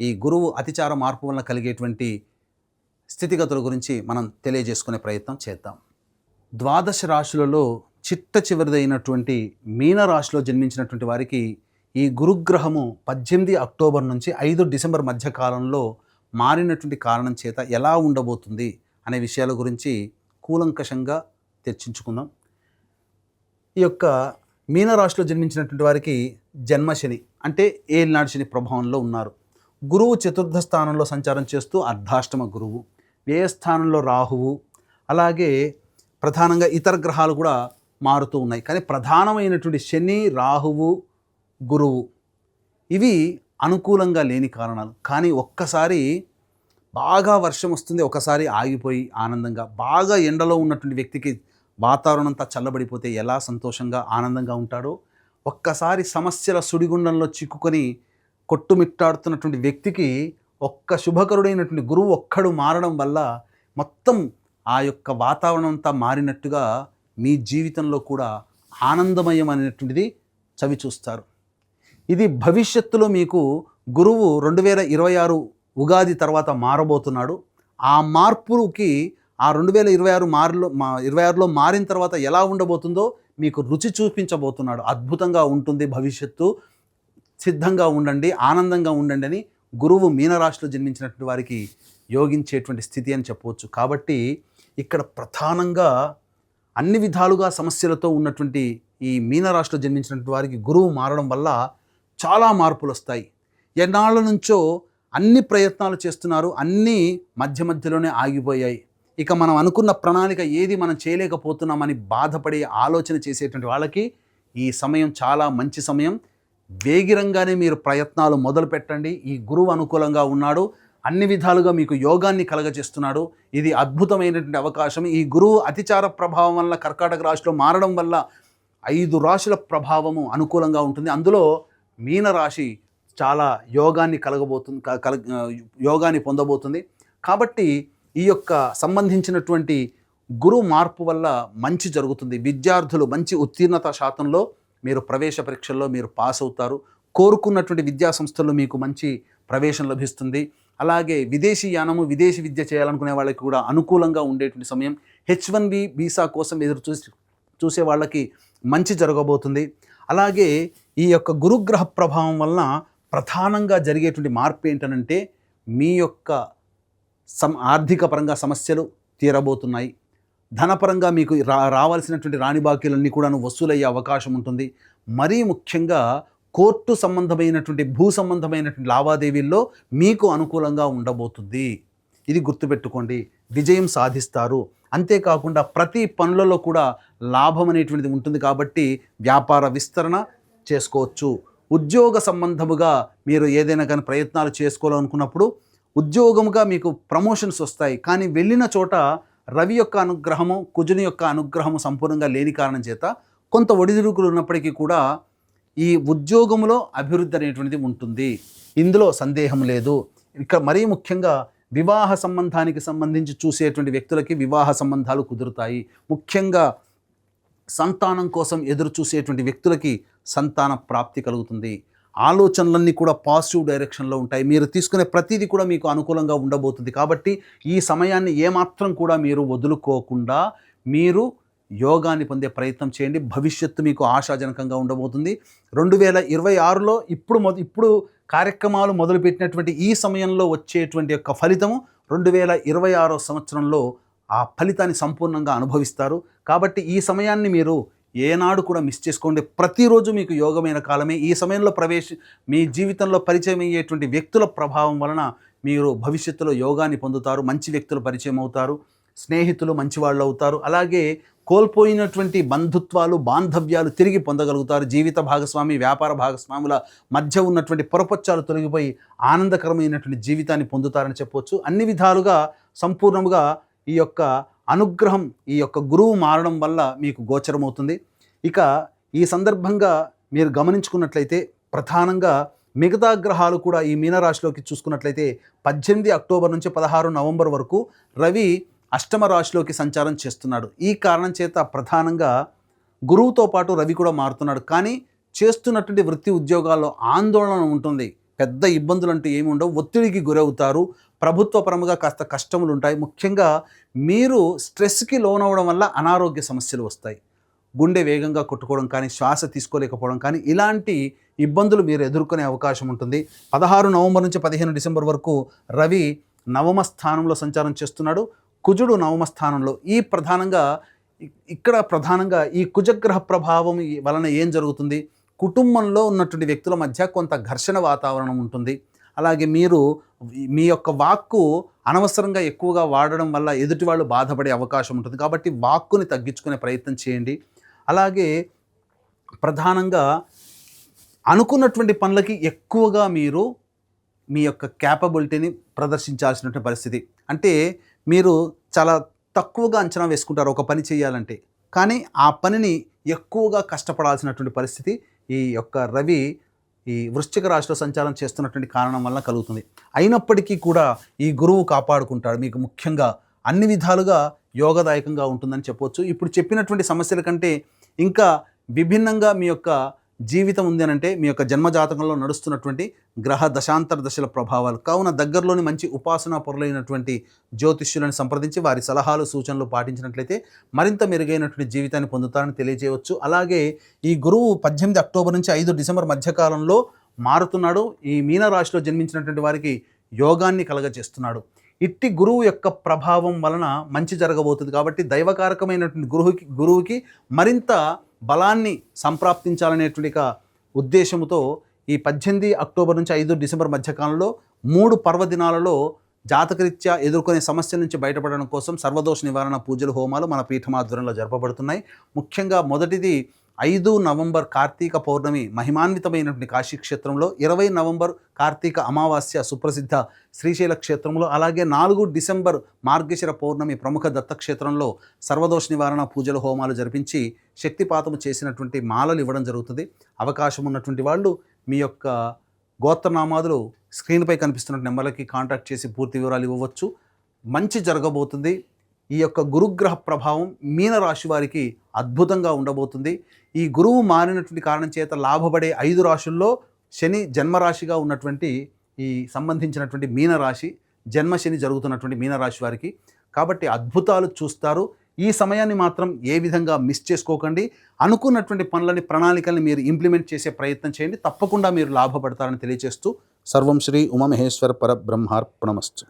ఈ గురువు అతిచార మార్పు వలన కలిగేటువంటి స్థితిగతుల గురించి మనం తెలియజేసుకునే ప్రయత్నం చేద్దాం. ద్వాదశ రాశులలో చిట్ట చివరిదైనటువంటి మీనరాశిలో జన్మించినటువంటి వారికి ఈ గురుగ్రహము పద్దెనిమిది అక్టోబర్ నుంచి ఐదు డిసెంబర్ మధ్య కాలంలో మారినటువంటి కారణం చేత ఎలా ఉండబోతుంది అనే విషయాల గురించి కూలంకషంగా చర్చించుకుందాం. ఈ యొక్క మీనరాశిలో జన్మించినటువంటి వారికి జన్మశని అంటే ఏలినాడు శని ప్రభావంలో ఉన్నారు. గురువు చతుర్థ స్థానంలో సంచారం చేస్తూ అర్ధాష్టమ గురువు వ్యయస్థానంలో రాహువు అలాగే ప్రధానంగా ఇతర గ్రహాలు కూడా మారుతూ ఉన్నాయి. కానీ ప్రధానమైనటువంటి శని రాహువు గురువు ఇవి అనుకూలంగా లేని కారణాలు. కానీ ఒక్కసారి బాగా వర్షం వస్తుంది ఒకసారి ఆగిపోయి ఆనందంగా బాగా ఎండలో ఉన్నటువంటి వ్యక్తికి వాతావరణం అంతా చల్లబడిపోతే ఎలా సంతోషంగా ఆనందంగా ఉంటాడో ఒక్కసారి సమస్యల సుడిగుండంలో చిక్కుకొని కొట్టుమిట్టాడుతున్నటువంటి వ్యక్తికి ఒక్క శుభకరుడైనటువంటి గురువు ఒక్కడు మారడం వల్ల మొత్తం ఆ యొక్క వాతావరణం అంతా మారినట్టుగా మీ జీవితంలో కూడా ఆనందమయం అనేటువంటిది చవి చూస్తారు. ఇది భవిష్యత్తులో మీకు గురువు రెండు వేల ఇరవై ఆరు ఉగాది తర్వాత మారబోతున్నాడు. ఆ మార్పుకి ఆ రెండు వేల ఇరవై ఆరు మారులో మా ఇరవై ఆరులో మారిన తర్వాత ఎలా ఉండబోతుందో మీకు రుచి చూపించబోతున్నాడు. అద్భుతంగా ఉంటుంది భవిష్యత్తు. సిద్ధంగా ఉండండి ఆనందంగా ఉండండి అని గురువు మీనరాశిలో జన్మించినటువంటి వారికి యోగించేటువంటి స్థితి అని చెప్పవచ్చు. కాబట్టి ఇక్కడ ప్రధానంగా అన్ని విధాలుగా సమస్యలతో ఉన్నటువంటి ఈ మీనరాశిలో జన్మించినటువంటి వారికి గురువు మారడం వల్ల చాలా మార్పులు వస్తాయి. ఎన్నాళ్ళ నుంచో అన్ని ప్రయత్నాలు చేస్తున్నారు అన్నీ మధ్య మధ్యలోనే ఆగిపోయాయి. ఇక మనం అనుకున్న ప్రణాళిక ఏది మనం చేయలేకపోతున్నామని బాధపడి ఆలోచన చేసేటువంటి వాళ్ళకి ఈ సమయం చాలా మంచి సమయం. వేగిరంగానే మీరు ప్రయత్నాలు మొదలు పెట్టండి. ఈ గురువు అనుకూలంగా ఉన్నాడు. అన్ని విధాలుగా మీకు యోగాన్ని కలగజేస్తున్నాడు. ఇది అద్భుతమైనటువంటి అవకాశం. ఈ గురువు అతిచార ప్రభావం వల్ల కర్కాటక రాశిలో మారడం వల్ల ఐదు రాశుల ప్రభావము అనుకూలంగా ఉంటుంది. అందులో మీన రాశి చాలా యోగాన్ని కలగబోతుంది కల యోగాన్ని పొందబోతుంది. కాబట్టి ఈ యొక్క సంబంధించినటువంటి గురు మార్పు వల్ల మంచి జరుగుతుంది. విద్యార్థులు మంచి ఉత్తీర్ణత శాతంలో మీరు ప్రవేశ పరీక్షల్లో మీరు పాస్ అవుతారు. కోరుకున్నటువంటి విద్యా సంస్థల్లో మీకు మంచి ప్రవేశం లభిస్తుంది. అలాగే విదేశీ యానము విదేశీ విద్య చేయాలనుకునే వాళ్ళకి కూడా అనుకూలంగా ఉండేటువంటి సమయం. హెచ్ వన్ బి వీసా కోసం ఎదురు చూసి చూసే వాళ్ళకి మంచి జరగబోతుంది. అలాగే ఈ యొక్క గురుగ్రహ ప్రభావం వలన ప్రధానంగా జరిగేటువంటి మార్పు ఏంటనంటే మీ యొక్క సమ ఆర్థిక పరంగా సమస్యలు తీరబోతున్నాయి. ధనపరంగా మీకు రా రావాల్సినటువంటి రాణి బాకీలన్నీ కూడాను వసూలయ్యే అవకాశం ఉంటుంది. మరీ ముఖ్యంగా కోర్టు సంబంధమైనటువంటి భూ సంబంధమైనటువంటి లావాదేవీల్లో మీకు అనుకూలంగా ఉండబోతుంది. ఇది గుర్తుపెట్టుకోండి. విజయం సాధిస్తారు. అంతేకాకుండా ప్రతి పనులలో కూడా లాభం అనేటువంటిది ఉంటుంది కాబట్టి వ్యాపార విస్తరణ చేసుకోవచ్చు. ఉద్యోగ సంబంధముగా మీరు ఏదైనా కానీ ప్రయత్నాలు చేసుకోవాలనుకున్నప్పుడు ఉద్యోగముగా మీకు ప్రమోషన్స్ వస్తాయి. కానీ వెళ్ళిన చోట రవి యొక్క అనుగ్రహము కుజుని యొక్క అనుగ్రహము సంపూర్ణంగా లేని కారణం చేత కొంత ఒడిదుడుకులు ఉన్నప్పటికీ కూడా ఈ ఉద్యోగంలో అభివృద్ధి అనేటువంటిది ఉంటుంది. ఇందులో సందేహం లేదు. ఇక మరీ ముఖ్యంగా వివాహ సంబంధానికి సంబంధించి చూసేటువంటి వ్యక్తులకి వివాహ సంబంధాలు కుదురుతాయి. ముఖ్యంగా సంతానం కోసం ఎదురు చూసేటువంటి వ్యక్తులకి సంతాన ప్రాప్తి కలుగుతుంది. ఆలోచనలన్నీ కూడా పాజిటివ్ డైరెక్షన్లో ఉంటాయి. మీరు తీసుకునే ప్రతిదీ కూడా మీకు అనుకూలంగా ఉండబోతుంది. కాబట్టి ఈ సమయాన్ని ఏమాత్రం కూడా మీరు వదులుకోకుండా మీరు యోగాన్ని పొందే ప్రయత్నం చేయండి. భవిష్యత్తు మీకు ఆశాజనకంగా ఉండబోతుంది. రెండు వేల ఇరవై ఆరులో ఇప్పుడు మొద ఇప్పుడు కార్యక్రమాలు మొదలుపెట్టినటువంటి ఈ సమయంలో వచ్చేటువంటి యొక్క ఫలితము రెండు వేల ఇరవై ఆరో సంవత్సరంలో ఆ ఫలితాన్ని సంపూర్ణంగా అనుభవిస్తారు. కాబట్టి ఈ సమయాన్ని మీరు ఏనాడు కూడా మిస్ చేసుకోండి. ప్రతిరోజు మీకు యోగమైన కాలమే. ఈ సమయంలో ప్రవేశ మీ జీవితంలో పరిచయం అయ్యేటువంటి వ్యక్తుల ప్రభావం వలన మీరు భవిష్యత్తులో యోగాన్ని పొందుతారు. మంచి వ్యక్తులు పరిచయం అవుతారు. స్నేహితులు మంచివాళ్ళు అవుతారు. అలాగే కోల్పోయినటువంటి బంధుత్వాలు బాంధవ్యాలు తిరిగి పొందగలుగుతారు. జీవిత భాగస్వామి వ్యాపార భాగస్వాముల మధ్య ఉన్నటువంటి పొరపచ్చాలు తొలగిపోయి ఆనందకరమైనటువంటి జీవితాన్ని పొందుతారని చెప్పవచ్చు అన్ని విధాలుగా సంపూర్ణముగా ఈ యొక్క అనుగ్రహం ఈ యొక్క గురువు మారడం వల్ల మీకు గోచరమవుతుంది. ఇక ఈ సందర్భంగా మీరు గమనించుకున్నట్లయితే ప్రధానంగా మిగతా గ్రహాలు కూడా ఈ మీనరాశిలోకి చూసుకున్నట్లయితే పద్దెనిమిది అక్టోబర్ నుంచి పదహారు నవంబర్ వరకు రవి అష్టమ రాశిలోకి సంచారం చేస్తున్నాడు. ఈ కారణం చేత ప్రధానంగా గురువుతో పాటు రవి కూడా మారుతున్నాడు. కానీ చేస్తున్నటువంటి వృత్తి ఉద్యోగాల్లో ఆందోళన ఉంటుంది. పెద్ద ఇబ్బందులు అంటూ ఏమి ఉండవు. ఒత్తిడికి గురవుతారు. ప్రభుత్వ పరముగా కాస్త కష్టములు ఉంటాయి ముఖ్యంగా మీరు స్ట్రెస్కి లోనవడం వల్ల అనారోగ్య సమస్యలు వస్తాయి. గుండె వేగంగా కొట్టుకోవడం కానీ శ్వాస తీసుకోలేకపోవడం కానీ ఇలాంటి ఇబ్బందులు మీరు ఎదుర్కొనే అవకాశం ఉంటుంది. పదహారు నవంబర్ నుంచి పదిహేను డిసెంబర్ వరకు రవి నవమ స్థానంలో సంచారం చేస్తున్నాడు. కుజుడు నవమ స్థానంలో. ఈ ప్రధానంగా ఇక్కడ ప్రధానంగా ఈ కుజగ్రహ ప్రభావం వలన ఏం జరుగుతుంది? కుటుంబంలో ఉన్నటువంటి వ్యక్తుల మధ్య కొంత ఘర్షణ వాతావరణం ఉంటుంది. అలాగే మీరు మీ యొక్క వాక్కు అనవసరంగా ఎక్కువగా వాడడం వల్ల ఎదుటి వాళ్ళు బాధపడే అవకాశం ఉంటుంది. కాబట్టి వాక్కుని తగ్గించుకునే ప్రయత్నం చేయండి. అలాగే ప్రధానంగా అనుకున్నటువంటి పనులకి ఎక్కువగా మీరు మీ యొక్క క్యాపబిలిటీని ప్రదర్శించాల్సినటువంటి పరిస్థితి. అంటే మీరు చాలా తక్కువగా అంచనా వేసుకుంటారు ఒక పని చేయాలంటే. కానీ ఆ పనిని ఎక్కువగా కష్టపడాల్సినటువంటి పరిస్థితి ఈ యొక్క రవి ఈ వృశ్చిక రాశిలో సంచారం చేస్తున్నటువంటి కారణం వల్ల కలుగుతుంది. అయినప్పటికీ కూడా ఈ గురువు కాపాడుకుంటాడు. మీకు ముఖ్యంగా అన్ని విధాలుగా యోగదాయకంగా ఉంటుందని చెప్పవచ్చు ఇప్పుడు చెప్పినటువంటి సమస్యల కంటే ఇంకా విభిన్నంగా మీ యొక్క జీవితం ఉంది అని అంటే మీ యొక్క జన్మజాతకంలో నడుస్తున్నటువంటి గ్రహ దశాంతర దశల ప్రభావాలు. కావున దగ్గరలోని మంచి ఉపాసనా పొరలైనటువంటి జ్యోతిష్యులను సంప్రదించి వారి సలహాలు సూచనలు పాటించినట్లయితే మరింత మెరుగైనటువంటి జీవితాన్ని పొందుతారని తెలియజేయవచ్చు. అలాగే ఈ గురువు పద్దెనిమిది అక్టోబర్ నుంచి ఐదు డిసెంబర్ మధ్యకాలంలో మారుతున్నాడు. ఈ మీనరాశిలో జన్మించినటువంటి వారికి యోగాన్ని కలగజేస్తున్నాడు. ఇట్టి గురువు యొక్క ప్రభావం వలన మంచి జరగబోతుంది కాబట్టి దైవకారకమైనటువంటి గురువుకి గురువుకి మరింత బలాన్ని సంప్రాప్తించాలనేటువంటి ఉద్దేశంతో ఈ పద్దెనిమిది అక్టోబర్ నుంచి ఐదు డిసెంబర్ మధ్యకాలంలో మూడు పర్వదినాలలో జాతకరీత్యా ఎదుర్కొనే సమస్య నుంచి బయటపడడం కోసం సర్వదోష నివారణ పూజలు హోమాలు మన పీఠమాధ్వర్యంలో జరపబడుతున్నాయి. ముఖ్యంగా మొదటిది ఐదు నవంబర్ కార్తీక పౌర్ణమి మహిమాన్వితమైనటువంటి కాశీ క్షేత్రంలో ఇరవై నవంబర్ కార్తీక అమావాస్య సుప్రసిద్ధ శ్రీశైల క్షేత్రంలో అలాగే నాలుగు డిసెంబర్ మార్గశిర పౌర్ణమి ప్రముఖ దత్తక్షేత్రంలో సర్వదోష నివారణ పూజలు హోమాలు జరిపించి శక్తిపాతము చేసినటువంటి మాలలు ఇవ్వడం జరుగుతుంది. అవకాశం ఉన్నటువంటి వాళ్ళు మీ యొక్క గోత్రనామాదులు స్క్రీన్పై కనిపిస్తున్న నెంబర్లకి కాంటాక్ట్ చేసి పూర్తి వివరాలు ఇవ్వవచ్చు. మంచి జరగబోతుంది. ఈ యొక్క గురుగ్రహ ప్రభావం మీనరాశి వారికి అద్భుతంగా ఉండబోతుంది. ఈ గురువు మారినటువంటి కారణం చేత లాభపడే ఐదు రాశుల్లో శని జన్మరాశిగా ఉన్నటువంటి ఈ సంబంధించినటువంటి మీనరాశి జన్మ శని జరుగుతున్నటువంటి మీనరాశి వారికి. కాబట్టి అద్భుతాలు చూస్తారు. ఈ సమయాన్ని మాత్రం ఏ విధంగా మిస్ చేసుకోకండి. అనుకున్నటువంటి పనులని ప్రణాళికల్ని మీరు ఇంప్లిమెంట్ చేసే ప్రయత్నం చేయండి. తప్పకుండా మీరు లాభపడతారని తెలియజేస్తూ సర్వం శ్రీ ఉమామహేశ్వర పరబ్రహ్మార్పణమస్తు.